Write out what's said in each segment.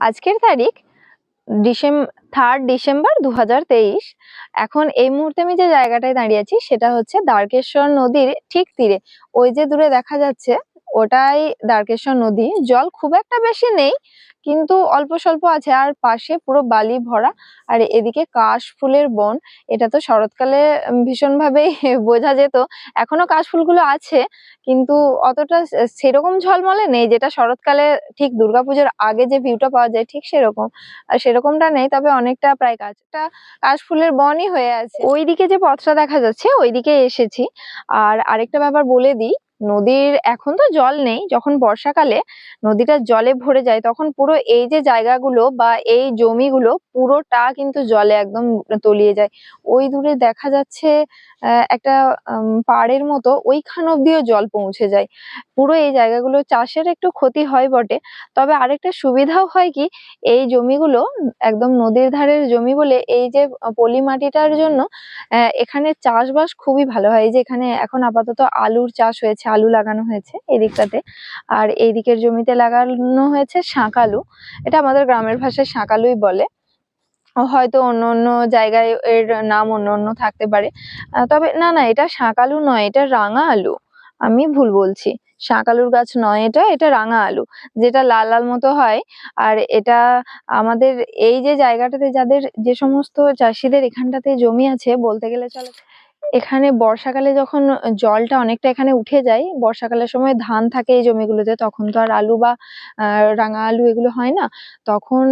আজকের তারিখ ডিসেম third December দু এখন এই মুহূর্তে আমি যে জায়গাটায় দাঁড়িয়ে আছি সেটা হচ্ছে দ্বারকেশ্বর নদীর ঠিক তীরে। ওই যে দূরে দেখা যাচ্ছে ওটাই দ্বারকেশ্বর নদী। জল খুব একটা বেশি নেই, কিন্তু অল্প স্বল্প আছে। আর পাশে পুরো বালি ভরা। আর এদিকে কাশ ফুলের বন, এটা তো শরৎকালে ভীষণভাবেই বোঝা যেত। এখনও কাশ ফুলগুলো আছে, কিন্তু অতটা সেরকম ঝলমলে নেই, যেটা শরৎকালে ঠিক দুর্গাপুজোর আগে যে ভিউটা পাওয়া যায়, ঠিক সেরকম। আর সেরকমটা নেই, তবে অনেকটা প্রায় কাছটা কাশফুলের বনই হয়ে আছে। ওইদিকে যে পথটা দেখা যাচ্ছে, ওইদিকে এসেছি। আর আরেকটা ব্যাপার বলে দিই নদীর এখন তো জল নেই, যখন বর্ষাকালে নদীটা জলে ভরে যায় তখন পুরো এই যে জায়গাগুলো বা এই জমিগুলো পুরোটা কিন্তু জলে একদম তলিয়ে যায়। ওই দূরে দেখা যাচ্ছে একটা পাড়ের মতো ওইখান অব্দিও জল পৌঁছে যায়। পুরো এই জায়গাগুলো চাষের একটু ক্ষতি হয় বটে। তবে আরেকটা সুবিধাও হয় কি, এই জমিগুলো একদম নদীর ধারের জমি বলে এই যে পলি মাটিটার জন্য এখানে চাষবাস খুবই ভালো হয়। এই যে এখানে এখন আপাতত আলুর চাষ হয়েছে আলু লাগানো হয়েছে এদিকটাতে। আর এই দিকের জমিতে লাগানো হয়েছে শাঁক আলু। এটা আমাদের গ্রামের ভাষায় শাঁক আলুই বলে। হয়তো অন্য অন্য জায়গায় এর নাম অন্য অন্য থাকতে পারে। তবে না না, এটা শাঁক আলু নয়, এটা রাঙা আলু। আমি ভুল বলছি। শাঁক আলুর গাছ নয় এটা এটা রাঙা আলু। যেটা লাল লাল মতো হয়, আর এটা আমাদের এই যে জায়গাটাতে যাদের যে সমস্ত চাষিদের এখানটাতে জমি আছে, বলতে গেলে চলে এখানে বর্ষাকালে যখন জলটা অনেকটা এখানে উঠে যায়, বর্ষাকালের সময় ধান থাকে এই জমিগুলোতে, তখন তো আর আলু বা রাঙা আলু এগুলো হয় না। তখন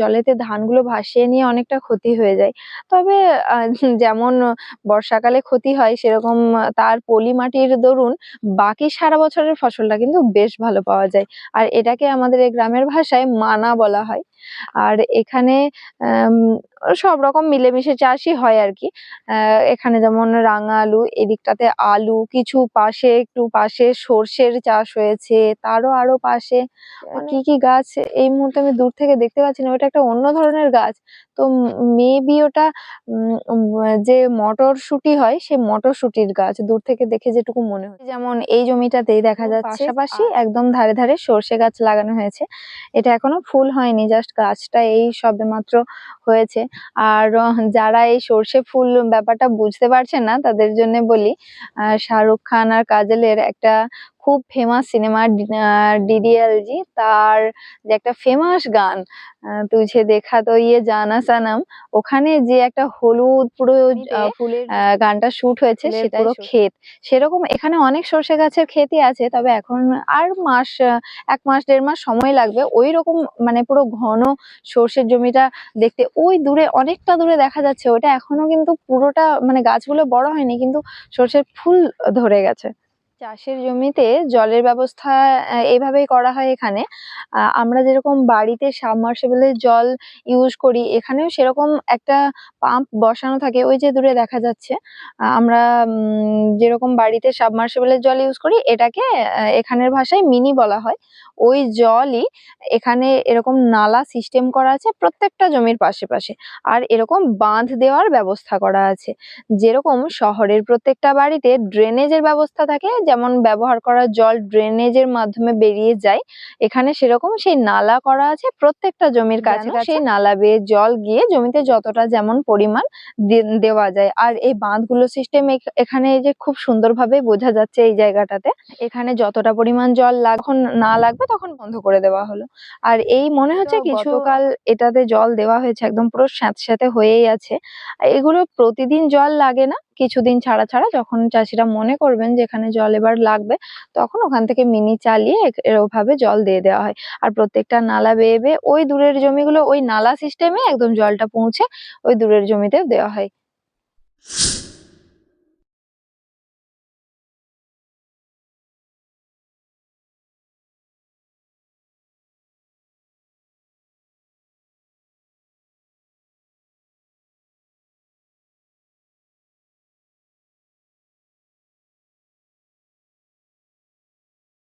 জলেতে ধানগুলো ভাসিয়ে নিয়ে অনেকটা ক্ষতি হয়ে যায়। তবে যেমন বর্ষাকালে ক্ষতি হয় সেরকম তার পলি মাটির দরুন বাকি সারা বছরের ফসলটা কিন্তু বেশ ভালো পাওয়া যায়। আর এটাকে আমাদের এই গ্রামের ভাষায় মানা বলা হয়। আর এখানে সব রকম মিলেমিশে চাষই হয় আর কি। আহ, এখানে যেমন রাঙা আলু এদিকটাতে আলু কিছু পাশে একটু পাশে সর্ষের চাষ হয়েছে তারও আরও পাশে। কি কি গাছ? এই মুহূর্তে আমি দূর থেকে দেখতে পাচ্ছি না ওটা একটা অন্য ধরনের গাছ। তো মেবি ওটা যে মটরশুঁটি হয় সে মটরশুঁটির গাছ। দূর থেকে দেখে যেটুকু মনে হয় যেমন এই জমিটাতেই দেখা যাচ্ছে পাশাপাশি একদম ধারে ধারে সর্ষে গাছ লাগানো হয়েছে। এটা এখনও ফুল হয়নি জাস্ট গাছটা এই সবেমাত্র হয়েছে। আর যারা এই সর্ষে ফুল ব্যাপারটা বুঝতে পারছে না, তাদের জন্য বলি শাহরুখ খান আর কাজলের একটা খুব ফেমাস সিনেমা ডিডিএলজি তার যে একটা ফেমাস গান তুঝে দেখা তো ইয়ে জানা সানাম ওখানে যে একটা হলুদ পুরো ফুলের গানটা শুট হয়েছে সেটা পুরো ক্ষেত। সেরকম এখানে অনেক সর্ষে গাছের ক্ষেতই আছে তবে এখন আর মাস এক মাস দেড় মাস সময় লাগবে। ওই রকম মানে পুরো ঘন সর্ষের জমিটা দেখতে ওই দূরে অনেকটা দূরে দেখা যাচ্ছে। ওটা এখনও কিন্তু পুরোটা মানে গাছগুলো বড় হয়নি কিন্তু সর্ষের ফুল ধরে গেছে। চাষের জমিতে জলের ব্যবস্থা আহ, এইভাবেই করা হয় এখানে। আমরা যেরকম বাড়িতে সাবমার্সিবলের জল ইউজ করি এখানেও সেরকম একটা পাম্প বসানো থাকে ওই যে দূরে দেখা যাচ্ছে। আমরা যেরকম বাড়িতে সাবমার্সিবলের জল ইউজ করি এটাকে এখানের ভাষায় মিনি বলা হয়। ওই জলই এখানে এরকম নালা সিস্টেম করা আছে প্রত্যেকটা জমির পাশে পাশে। আর এরকম বাঁধ দেওয়ার ব্যবস্থা করা আছে। যেরকম শহরের প্রত্যেকটা বাড়িতে ড্রেনেজের ব্যবস্থা থাকে যেমন ব্যবহার করা জল ড্রেনেজের মাধ্যমে বেরিয়ে যায় এখানে সেরকম সেই নালা করা আছে প্রত্যেকটা জমির কাছে সেই নালা বেয়ে জল গিয়ে জমিতে যতটা যেমন পরিমাণ দেওয়া যায়। আর এই বাঁধগুলো সিস্টেম এখানে যে খুব সুন্দরভাবে বোঝা যাচ্ছে এই জায়গাটাতে এখানে যতটা পরিমাণ জল লাগ- যখন না লাগবে তখন বন্ধ করে দেওয়া হলো। আর এই মনে হচ্ছে কিছুকাল এটাতে জল দেওয়া হয়েছে একদম পুরো স্যাঁতস্যাঁতে হয়েই আছে। এগুলো প্রতিদিন জল লাগে না কিছুদিন ছাড়া ছাড়া যখন চাষিরা মনে করবেন যে এখানে জল এবার লাগবে, তখন ওখান থেকে মিনি চালিয়ে এরভাবে জল দিয়ে দেওয়া হয়। আর প্রত্যেকটা নালা বেয়ে বেয়ে ওই দূরের জমিগুলো ওই নালা সিস্টেমে একদম জলটা পৌঁছে ওই দূরের জমিতে দেওয়া হয়।